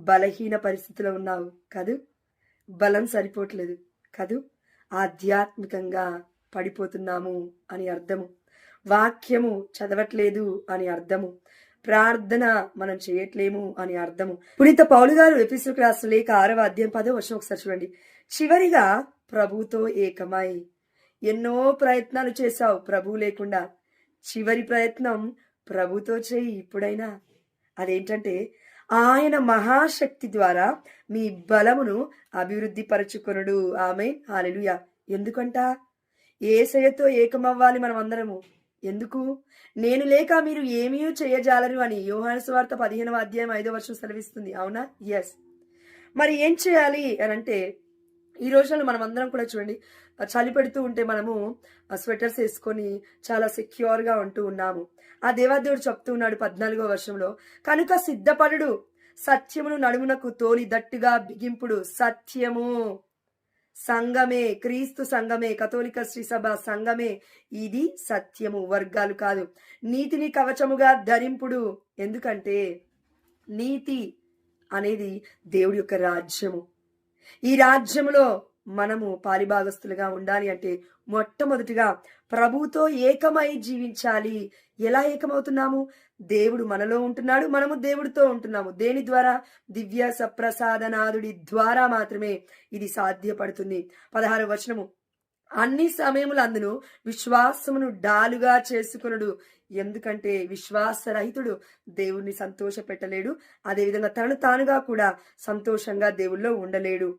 బలహీన పరిస్థితిలో ఉన్నావు కదూ? బలం సరిపోవట్లేదు కదూ? ఆధ్యాత్మికంగా పడిపోతున్నాము అని అర్థము. వాక్యము చదవట్లేదు అని అర్థము. ప్రార్థన మనం చేయట్లేము అని అర్థము. పునీత పౌలు గారు ఎపిసోడ్ రాసిన లేక ఆరవ అధ్యాయం పదో వర్షం ఒకసారి చూడండి. చివరిగా ప్రభుతో ఏకమై ఎన్నో ప్రయత్నాలు చేశావు ప్రభు లేకుండా. చివరి ప్రయత్నం ప్రభుతో చేయి ఇప్పుడైనా. అదేంటంటే ఆయన మహాశక్తి ద్వారా మీ బలమును అభివృద్ధి పరచుకొనుడు ఆమె హాలెలుయ ఎందుకంట? ఏసయ్యతో ఏకమవ్వాలి మనం అందరము ఎందుకు? నేను లేక మీరు ఏమీ చేయజాలరు అని యోహాను వార్త పదిహేనవ అధ్యాయం ఐదో వర్షం సెలవిస్తుంది. అవునా? ఎస్ మరి ఏం చేయాలి అని అంటే ఈ రోజుల్లో మనం అందరం కూడా చూడండి చలి పెడుతూ ఉంటే మనము స్వెటర్స్ వేసుకొని చాలా సెక్యూర్గా ఉంటూ ఉన్నాము. ఆ దేవాదేవుడు చెప్తూ ఉన్నాడు పద్నాలుగో వర్షంలో కనుక సిద్ధపడు సత్యమును నడుమునకు తోలి దట్టుగా బిగింపుడు సత్యము. సంఘమే క్రీస్తు సంఘమే కథోలిక శ్రీసభ సంఘమే ఇది సత్యము వర్గాలు కాదు. నీతిని కవచముగా ధరింపుడు. ఎందుకంటే నీతి అనేది దేవుడి యొక్క రాజ్యము. ఈ రాజ్యములో మనము పాలిభాగస్తులుగా ఉండాలి అంటే మొట్టమొదటిగా ప్రభుతో ఏకమై జీవించాలి. ఎలా ఏకమవుతున్నాము? దేవుడు మనలో ఉంటున్నాడు మనము దేవుడితో ఉంటున్నాము. దేని ద్వారా? దివ్య సప్రసాదనాథుడి ద్వారా మాత్రమే ఇది సాధ్యపడుతుంది. పదహారు వచనము. అన్ని సమయములందును విశ్వాసమును డాలుగా చేసుకునుడు. ఎందుకంటే విశ్వాసరహితుడు దేవుణ్ణి సంతోష పెట్టలేడు అదేవిధంగా తనను తానుగా కూడా సంతోషంగా దేవుల్లో ఉండలేడు.